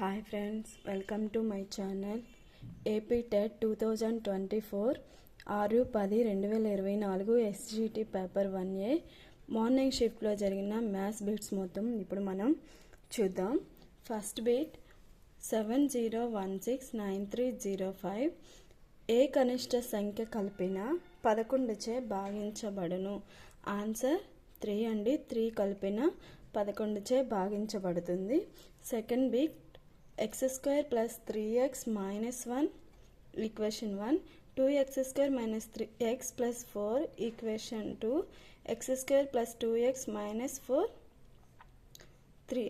Hi friends welcome to my channel AP TET two thousand twenty four ఆరు పది రెండు వేల ఇరవై నాలుగు SGT paper one A morning షిఫ్ట్లో జరిగిన మ్యాథ్స్ బిట్స్ మొత్తం ఇప్పుడు మనం చూద్దాం. First bit seven zero one six nine three zero five A కనిష్ట సంఖ్య కలిపిన పదకొండుచే భాగించబడును. ఆన్సర్ త్రీ అండి త్రీ కలిపిన పదకొండుచే భాగించబడుతుంది. Second bit x square plus three x minus one equation one two x square minus three x plus four equation two x square plus two x minus four three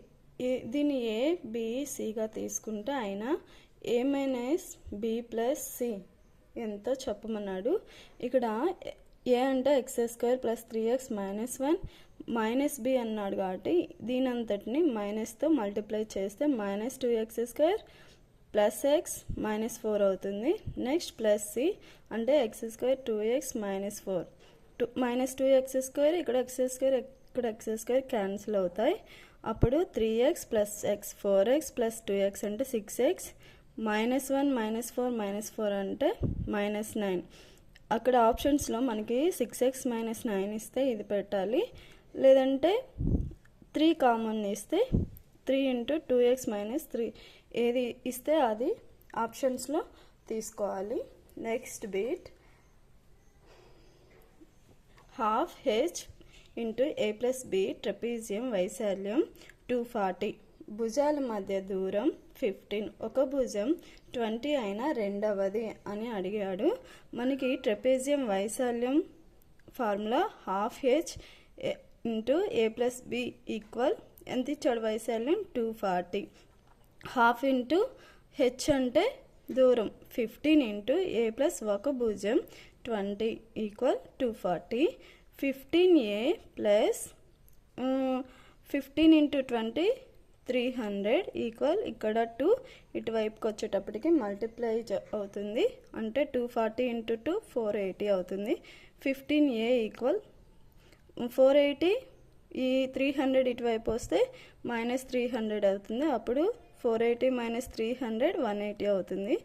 దీన్ని A బీసీగా తీసుకుంటే ఆయన A minus B plus C ఎంతో చెప్పమన్నాడు? ఇక్కడ A అంటే x square plus three x minus one minus B అన్నాడు కాబట్టి దీని అంతటిని మైనస్తో మల్టిప్లై చేస్తే minus two x square plus x minus four అవుతుంది. నెక్స్ట్ ప్లస్ సి అంటే x square two x minus four two minus two x square ఇక్కడ X square ఇక్కడ ఎక్స్ స్క్వేర్ క్యాన్సిల్ అవుతాయి. అప్పుడు three x plus x four x plus two x అంటే six x minus one minus four minus four అంటే minus nine. అక్కడ ఆప్షన్స్లో మనకి six X minus nine ఇస్తే ఇది పెట్టాలి. లేదంటే త్రీ కామన్ ఇస్తే three into two x minus three. ఏది ఇస్తే అది ఆప్షన్స్లో తీసుకోవాలి. Next bit. Half h into a plus b trapezium వైశాల్యం టూ ఫార్టీ. భుజాల మధ్య దూరం ఫిఫ్టీన్. ఒక భుజం ట్వంటీ అయినా రెండవది అని అడిగాడు. మనకి ట్రెపేజియం వైశాల్యం formula half h into A plus B equal? ఎంత ఇచ్చాడు వైశాల్యం? Two forty. Half into h అంటే దూరం. ఫిఫ్టీన్ ఇంటూ ఏ ప్లస్ ఒక భుజం. Twenty equal two forty. Fifteen A plus fifteen into twenty three hundred equal ఇక్కడ టూ ఇటువైపుకి వచ్చేటప్పటికి మల్టిప్లై అవుతుంది. అంటే two forty into two four eighty అవుతుంది. Fifteen A equal four eighty ఈ త్రీ హండ్రెడ్ ఇటువైపు వస్తే మైనస్ త్రీ హండ్రెడ్ అవుతుంది. అప్పుడు four eighty minus three hundred one eighty అవుతుంది.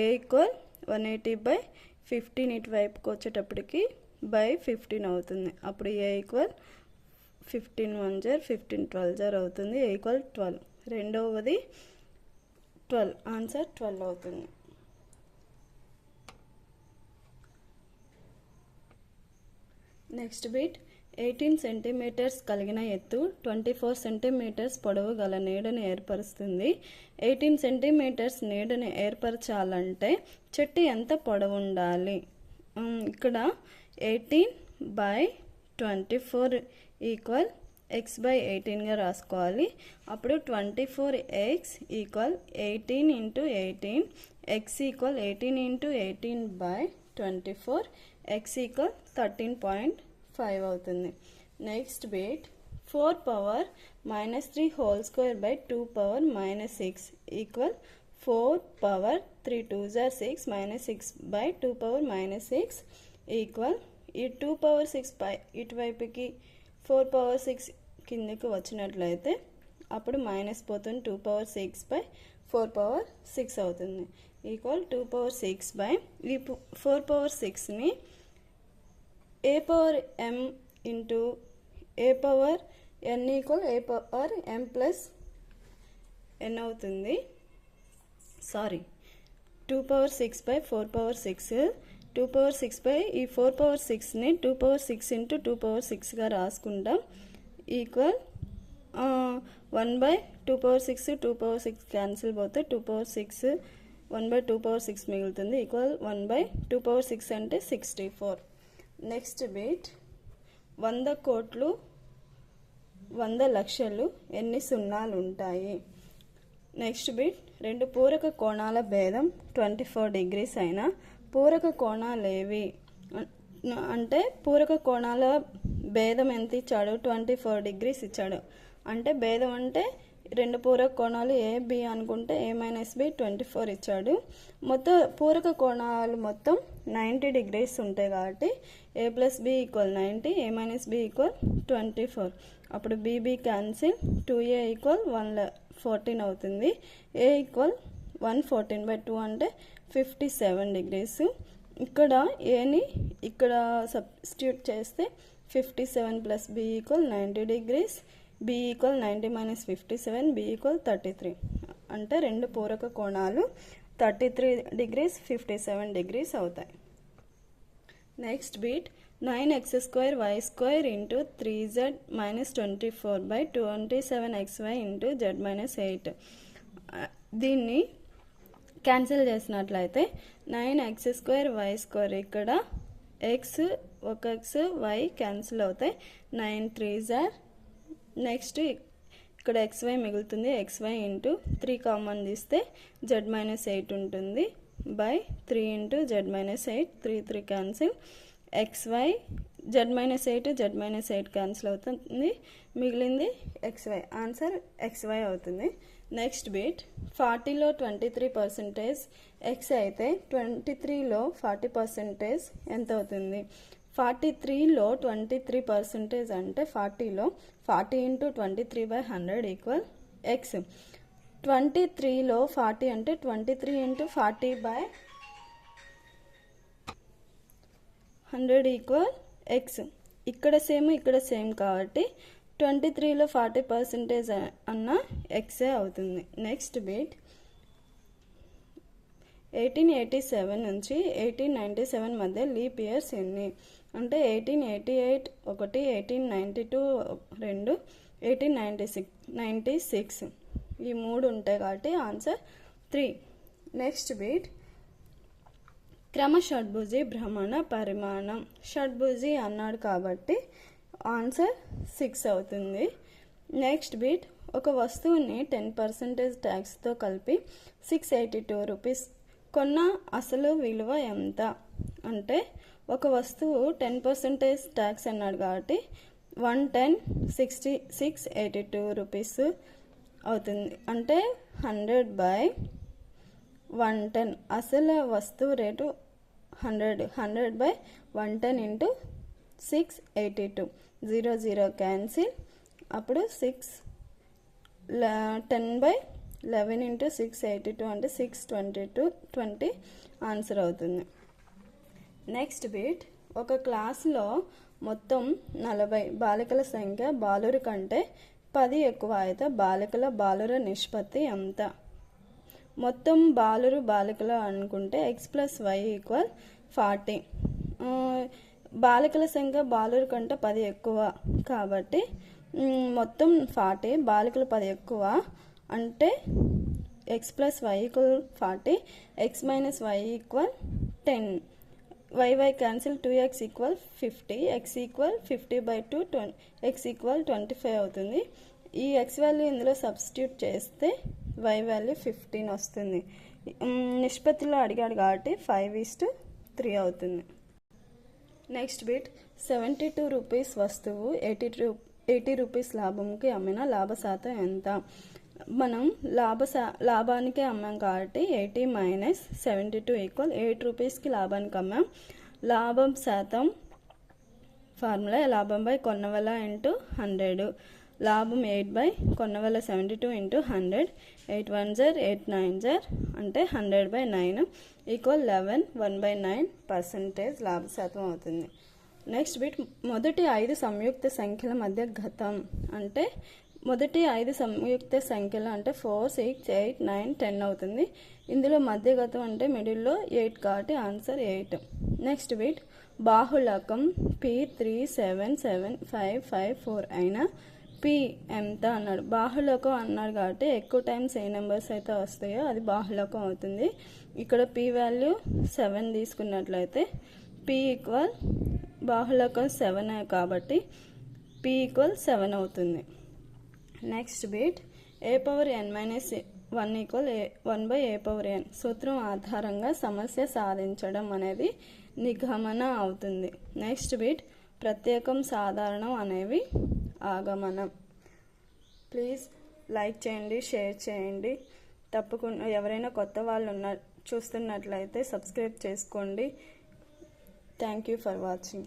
A equal one eighty by fifteen ఇటువైపుకి వచ్చేటప్పటికి బై ఫిఫ్టీన్ అవుతుంది. అప్పుడు ఏ ఈక్వల్ ఫిఫ్టీన్ వన్ జర్ ఫిఫ్టీన్ ట్వెల్వ్ జర్ అవుతుంది. A equal twelve. రెండవది ట్వెల్వ్. ఆన్సర్ ట్వెల్వ్ అవుతుంది. నెక్స్ట్ బీట్ ఎయిటీన్ సెంటీమీటర్స్ కలిగిన ఎత్తు ట్వంటీ ఫోర్ సెంటీమీటర్స్ పొడవు గల నీడను ఏర్పరుస్తుంది. ఎయిటీన్ సెంటీమీటర్స్ నీడను ఏర్పరచాలంటే చెట్టు ఎంత పొడవు ఉండాలి? ఇక్కడ eighteen by twenty four equal x by ఎయిటీన్గా రాసుకోవాలి. అప్పుడు twenty four x equal eighteen into eighteen x equal eighteen into eighteen by twenty four x equal thirteen point five అవుతుంది. Next bit four power minus three whole square by two power minus six equal four power three two jar six minus six by two power minus six equal ఈ two power six పై ఇటువైపుకి four power six కిందకు వచ్చినట్లయితే అప్పుడు minus పోతుంది. Two power six by four power six అవుతుంది. Equal two power six by ఈ four power సిక్స్ని A power M into A power N equal A power M plus N అవుతుంది sorry two power six by four power six two power six by ఈ four power సిక్స్ని two power six into two power సిక్స్గా రాసుకుంటాం equal one by two power six two power six cancel పోతే two power six one by two power six మిగులుతుంది equal one by two power six అంటే sixty four next bit వంద కోట్లు వంద లక్షలు ఎన్ని సున్నాలు ఉంటాయి నెక్స్ట్ బీట్ రెండు పూరక కోణాల భేదం ట్వంటీ ఫోర్ డిగ్రీస్ అయినా పూరక కోణాలు ఏవి అంటే పూరక కోణాల భేదం ఎంత ఇచ్చాడు? ట్వంటీ ఫోర్ డిగ్రీస్ ఇచ్చాడు. అంటే భేదం అంటే రెండు పూరక కోణాలు ఏబి అనుకుంటే A minus B twenty four ఇచ్చాడు. మొత్తం పూరక కోణాలు మొత్తం నైంటీ డిగ్రీస్ ఉంటాయి కాబట్టి A plus B equal ninety A minus B equal twenty four. అప్పుడు B B cancel two A equal one fourteen అవుతుంది. A equal one fourteen by two అంటే ఫిఫ్టీ సెవెన్ డిగ్రీస్ ఇక్కడ ఏని ఇక్కడ సబ్స్టిట్యూట్ చేస్తే fifty seven plus B equal ninety degrees B equal ninety minus fifty seven B equal thirty three అంటే రెండు పూరక కోణాలు thirty three degrees fifty seven degrees అవుతాయి. Next bit nine x square y square into three z minus twenty four by twenty seven x y into z minus eight దీన్ని cancel చేసినట్లయితే nine x square y square ఇక్కడ x ఒక x y cancel అవుతాయి. Nine three జార్ next ఇక్కడ x y మిగులుతుంది. X y into three common తీస్తే z minus eight ఉంటుంది. By three into z minus eight three three cancel. X y z minus eight z minus eight cancel అవుతుంది. మిగిలింది x y answer x y అవుతుంది. Next bit. ఫార్టీలో twenty three percentage. X అయితే twenty త్రీలో forty percentage ఎంత అవుతుంది? Forty త్రీలో twenty three percentage అంటే ఫార్టీలో forty into twenty three by hundred equal x. Twenty త్రీలో ఫార్టీ అంటే twenty three into forty by hundred equal x. ఇక్కడ same ఇక్కడ సేమ్ కాబట్టి ట్వంటీ త్రీలో ఫార్టీ పర్సెంటేజ్ అన్న ఎక్సే అవుతుంది. Next bit. Eighteen eighty seven నుంచి ఎయిటీన్ నైంటీ సెవెన్ మధ్య లీప్ ఇయర్స్ ఎన్ని? అంటే ఎయిటీన్ ఎయిటీ ఎయిట్ ఒకటి ఎయిటీన్ నైంటీ టూ రెండు eighteen ninety six ninety six. ఈ మూడు ఉంటాయి కాబట్టి ఆన్సర్ త్రీ. నెక్స్ట్ బీట్ క్రమ షడ్భుజి భ్రమణ పరిమాణం. షడ్భుజి అన్నాడు కాబట్టి ఆన్సర్ సిక్స్ అవుతుంది. నెక్స్ట్ బీట్ ఒక వస్తువుని టెన్ పర్సెంటేజ్ ట్యాక్స్తో కలిపి సిక్స్ ఎయిటీ టూ రూపీస్ కొన్న అసలు విలువ ఎంత? అంటే ఒక వస్తువు టెన్ పర్సెంటేజ్ ట్యాక్స్ అన్నాడు కాబట్టి one ten sixty six eighty two rupees అవుతుంది. అంటే హండ్రెడ్ బై వన్ టెన్. అసలు వస్తువు rate hundred hundred by one ten into six eighty two. Zero zero cancel. అప్పుడు six ten by eleven into six eighty two అంటే six twenty two twenty answer అవుతుంది. Next bit ఒక క్లాస్లో మొత్తం నలభై బాలికల సంఖ్య బాలురు కంటే పది ఎక్కువ అయితే బాలికల బాలుర నిష్పత్తి ఎంత? మొత్తం బాలురు బాలికలు అనుకుంటే x plus y equal forty బాలికల సంఖ్య బాలురు కంటే పది ఎక్కువ కాబట్టి మొత్తం ఫార్టీ బాలికలు పది ఎక్కువ అంటే x plus y equal forty x minus y equal ten y y cancel two x equal fifty x equal fifty by two twenty x equal twenty five అవుతుంది. ఈ ఎక్స్ వాల్యూ ఇందులో సబ్స్టిట్యూట్ చేస్తే y value fifteen వస్తుంది. నిష్పత్తిలో అడిగాడు కాబట్టి five is to three అవుతుంది. Next bit seventy two rupees వస్తువు ఎయిటీ రూ ఎయిటీ రూపీస్ లాభంకి అమ్మిన లాభ శాతం ఎంత? మనం లాభ లాభానికి అమ్మాం కాబట్టి eighty minus seventy two equal eight రూపీస్కి లాభానికి అమ్మాం. లాభం శాతం ఫార్ములా లాభం బై కొన్నవల ఇంటూ హండ్రెడ్. లాభం eight by కొన్నవల seventy two into hundred. Eight one జర్ eight nine జర్ అంటే hundred by nine equal eleven one by nine percentage లాభ శాతం అవుతుంది. నెక్స్ట్ బిట్ మొదటి ఐదు సంయుక్త సంఖ్యల మధ్య గతం అంటే మొదటి ఐదు సంయుక్త సంఖ్యలు అంటే four six eight nine ten అవుతుంది. ఇందులో మధ్యగతం అంటే మిడిల్లో ఎయిట్ కాబట్టి answer eight next bit బాహుళకం P three seven seven five five four అయినా పి ఎంత అన్నాడు? బాహుళకం అన్నాడు కాబట్టి ఎక్కువ టైమ్స్ ఏ నెంబర్స్ అయితే వస్తాయో అది బాహుళకం అవుతుంది. ఇక్కడ పి వాల్యూ సెవెన్ తీసుకున్నట్లయితే పి ఈక్వల్ బాహుళకం సెవెన్ కాబట్టి పి ఈక్వల్ సెవెన్ అవుతుంది. Next bit A power N minus one equal A one by A power N సూత్రం ఆధారంగా సమస్య సాధించడం అనేది నిగమన అవుతుంది. నెక్స్ట్ బీట్ ప్రత్యేకం సాధారణం అనేవి ఆగమనం. ప్లీజ్ లైక్ చేయండి షేర్ చేయండి. తప్పకుండా ఎవరైనా కొత్త వాళ్ళు ఉన్న చూస్తున్నట్లయితే సబ్స్క్రైబ్ చేసుకోండి. Thank you for watching